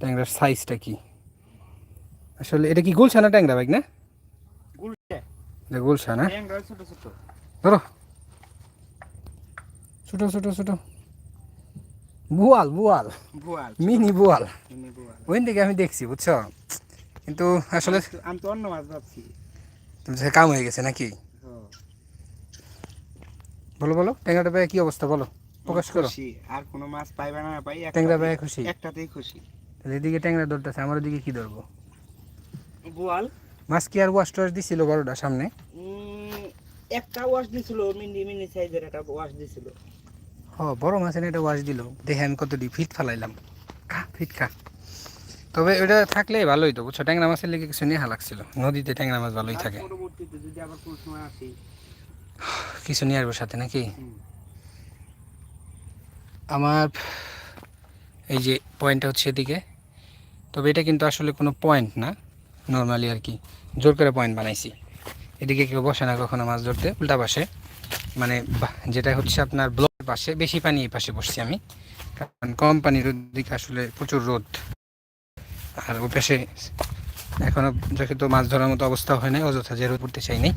ট্যাংরার সাইজটা কি? আসলে এটা কি গুলশা না ট্যাংরা বাইক না? গুলশা এটা গুলশা না ট্যাংরা ছোট ছোট ধরো। ছোট ছোট ছোট। বুয়াল বুয়াল। বোয়াল মিনি বুয়াল। মিনি বোয়াল। ওই থেকে আমি দেখছি বুঝছ? কিন্তু আসলে আমি তো অন্য মাছ ভাবছি। তুমি কাম হয়ে গেছে নাকি? হ্যাঁ। বলো বলো ট্যাংরাটা ভাই কি অবস্থা বলো? প্রকাশ করো। আর কোনো মাছ পাইবে না পাই ট্যাংরা ভাই খুশি? একটাতেই খুশি। তাহলে এদিকে ট্যাংরা ধরতেছে আমার ওদিকে কি ধরবো? বোয়াল মাছ কি আর ওয়াশ টোয়াশ দিছিল বড়টা সামনে। একটা ওয়াশ দিছিল মিনি মিনি সাইজের একটা ওয়াশ দিছিল। হ বড় মাছ এনে এটা ওয়াশ দিল। দেখে আমি কতটি ফিট ফালাইলাম। খা ফিট খা। তবে ওটা থাকলে ভালোই তো বুঝছ? ট্যাংরা মাছের লেগে কিছু নেহা লাগছিল। নদীতে ট্যাংরা মাছ ভালোই থাকে। কিছু নিয়ে আসব সাথে নাকি? আমার এই যে পয়েন্টটা হচ্ছে এদিকে। তবে এটা কিন্তু আসলে কোনো পয়েন্ট না। নর্মালি আর কি, জোর করে পয়েন্ট বানাইছি। এদিকে কেউ বসে না কখনো মাছ ধরতে, উল্টা পাশে। মানে যেটা হচ্ছে আপনার ব্লকের পাশে, বেশি পানি এই পাশে বসছি আমি। কারণ কম পানির ওদিকে আসলে প্রচুর রোদ। আর ওই পাশে এখনও যেহেতু মাছ ধরার মতো অবস্থা হয় নাই, অযথা যে রোদ পড়তে চাই নাই।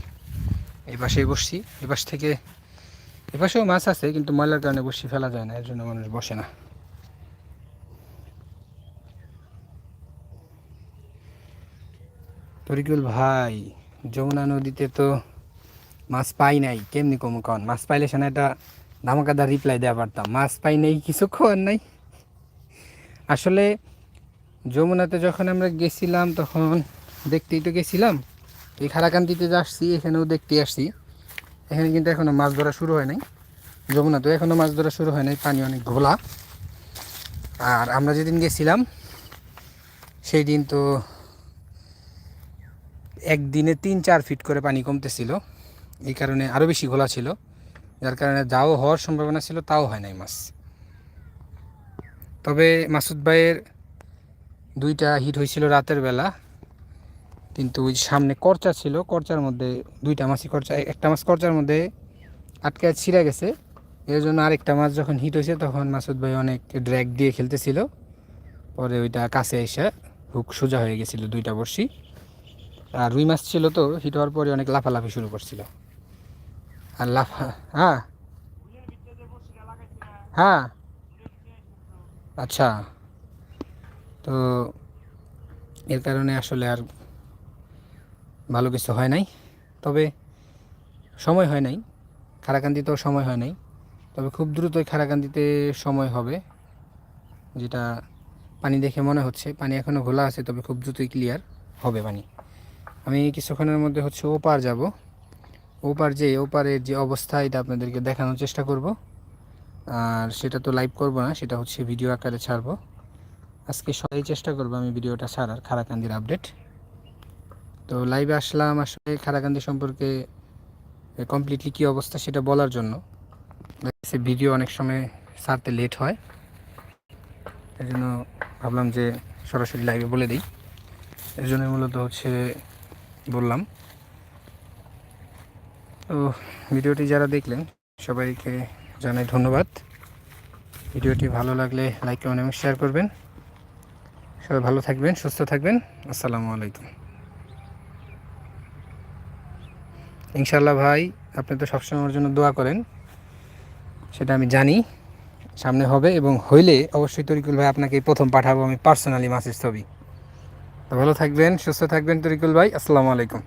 এই পাশেই বসছি, এই পাশ থেকে, এ পাশেও মাছ আছে, কিন্তু ময়লার কারণে বসি ফেলা যায় না, এর জন্য মানুষ বসে না। তরিকুল ভাই, যমুনা নদীতে তো মাছ পাই নাই, কেমনি কম কন? মাছ পাইলে সেনা একটা ধামাকাদার রিপ্লাই দেওয়া পারতাম। মাছ পাই নাই, কিছু খাওয়ার নাই। আসলে যমুনাতে যখন আমরা গেছিলাম, তখন দেখতেই তো গেছিলাম। এই খারাকান্তিতে যে আসছি, এখানেও দেখতে আসছি। এখানে কিন্তু এখনও মাছ ধরা শুরু হয় নাই। যমুনা এখনও মাছ ধরা শুরু হয় নাই, পানি অনেক ঘোলা। আর আমরা যেদিন গেছিলাম, সেই দিন তো একদিনে তিন, চার ফিট করে পানি কমতেছিল। এই কারণে আরও বেশি ঘোলা ছিল। যার কারণে যাও হওয়ার সম্ভাবনা ছিল, তাও হয় নাই মাছ। তবে মাসুদ ভাইয়ের দুইটা হিট হয়েছিল রাতের বেলা। কিন্তু ওই সামনে করচা ছিল, করচার মধ্যে দুইটা মাছই করচা, একটা মাছ করচার মধ্যে আটকে ছিঁড়ে গেছে। এর জন্য আরেকটা মাছ যখন হিট হয়েছে, তখন মাসুদ ভাই অনেক ড্র্যাগ দিয়ে খেলতেছিল। পরে ওইটা কাছে এসে হুক সোজা হয়ে গেছিল দুইটা বড়শি। আর রুই মাছ ছিল তো, হিট হওয়ার পরে অনেক লাফালাফি শুরু করছিল। আর লাফা হ্যাঁ। হ্যাঁ। আচ্ছা। তো এর কারণে আসলে আর ভালো কিছু হয় নাই। তবে সময় হয় নাই। খারাকান্দিতেও সময় হয় নাই। তবে খুব দ্রুতই খারাকান্দিতে সময় হবে, যেটা পানি দেখে মনে হচ্ছে। পানি এখনও ঘোলা আছে, তবে খুব দ্রুতই ক্লিয়ার হবে পানি। আমি কিছুক্ষণের মধ্যে হচ্ছে ওপার যাব। ওপার যে ওপারের যে অবস্থা, এটা আপনাদেরকে দেখানোর চেষ্টা করব। আর সেটা তো লাইভ করব না, সেটা হচ্ছে ভিডিও আকারে ছাড়বো। আজকে সবাই চেষ্টা করব আমি ভিডিওটা ছাড়ার খারাকান্দির আপডেট তো লাইভে আসলাম, আসলে খারাকান্দি সম্পর্কে কমপ্লিটলি কী অবস্থা সেটা বলার জন্য। সে ভিডিও অনেক সময় ছাড়তে লেট হয়। এই জন্য ভাবলাম যে সরাসরি লাইভে বলে দিই। এর জন্য মূলত হচ্ছে বললাম। তো ভিডিওটি যারা দেখলেন, সবাইকে জানাই ধন্যবাদ। ভিডিওটি ভালো লাগলে লাইক, কমেন্ট এবং শেয়ার করবেন। সবাই ভালো থাকবেন, সুস্থ থাকবেন। আসসালামু আলাইকুম। ইনশাল্লাহ ভাই, আপনি তো সবসময় আমার জন্য দোয়া করেন। সেটা আমি জানি। সামনে হবে এবং হইলে অবশ্যই তরিকুল ভাই আপনাকে প্রথম পাঠাবো আমি পার্সোনালি মাসের ছবি। ভালো থাকবেন সুস্থ থাকবেন তরিকুল ভাই আসসালামু আলাইকুম।